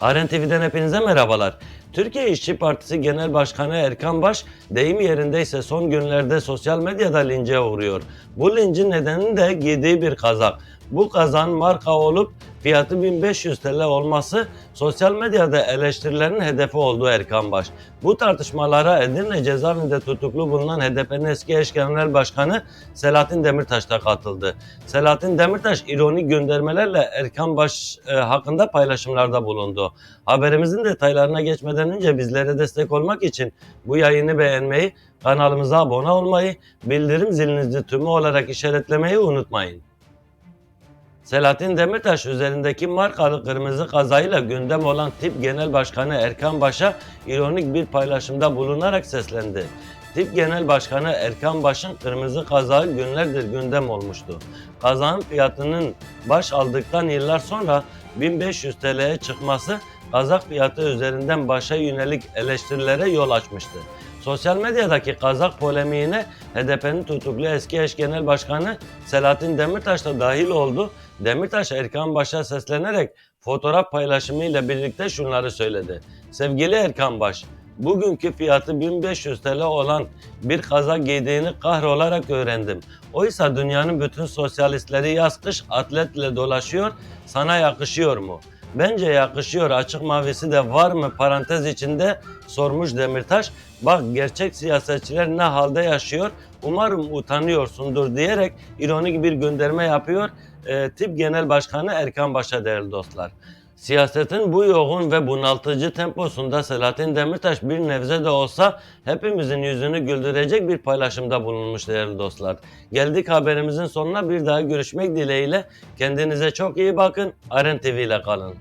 Aren TV'den hepinize merhabalar. Türkiye İşçi Partisi Genel Başkanı Erkan Baş, deyim yerindeyse son günlerde sosyal medyada lince uğruyor. Bu lincin nedeni de giydiği bir kazak. Bu kazan marka olup fiyatı 1500 TL olması sosyal medyada eleştirilerin hedefi oldu Erkan Baş. Bu tartışmalara Edirne cezaevinde tutuklu bulunan HDP'nin eski eş genel başkanı Selahattin Demirtaş da katıldı. Selahattin Demirtaş ironik göndermelerle Erkan Baş e, hakkında paylaşımlarda bulundu. Haberimizin detaylarına geçmeden önce bizlere destek olmak için bu yayını beğenmeyi, kanalımıza abone olmayı, bildirim zilinizi tümü olarak işaretlemeyi unutmayın. Selahattin Demirtaş üzerindeki markalı kırmızı kazayla gündem olan tip genel başkanı Erkan Baş'a ironik bir paylaşımda bulunarak seslendi. Tip Genel Başkanı Erkan Baş'ın kırmızı kazağı günlerdir gündem olmuştu. Kazağın fiyatının baş aldıktan yıllar sonra 1500 TL'ye çıkması kazak fiyatı üzerinden başa yönelik eleştirilere yol açmıştı. Sosyal medyadaki kazak polemiğine HDP'nin tutuklu eski eş genel başkanı Selahattin Demirtaş da dahil oldu. Demirtaş Erkan Baş'a seslenerek fotoğraf paylaşımıyla birlikte şunları söyledi. Sevgili Erkan Baş, bugünkü fiyatı 1500 TL olan bir kazak giydiğini kahrolarak öğrendim. Oysa dünyanın bütün sosyalistleri yaz kış atletle dolaşıyor, sana yakışıyor mu? Bence yakışıyor açık mavisi de var mı parantez içinde sormuş Demirtaş. Bak gerçek siyasetçiler ne halde yaşıyor umarım utanıyorsundur diyerek ironik bir gönderme yapıyor. Ee, tip Genel Başkanı Erkan Baş'a değerli dostlar. Siyasetin bu yoğun ve bunaltıcı temposunda Selahattin Demirtaş bir nebze de olsa hepimizin yüzünü güldürecek bir paylaşımda bulunmuş değerli dostlar. Geldik haberimizin sonuna bir daha görüşmek dileğiyle. Kendinize çok iyi bakın. Aren TV ile kalın.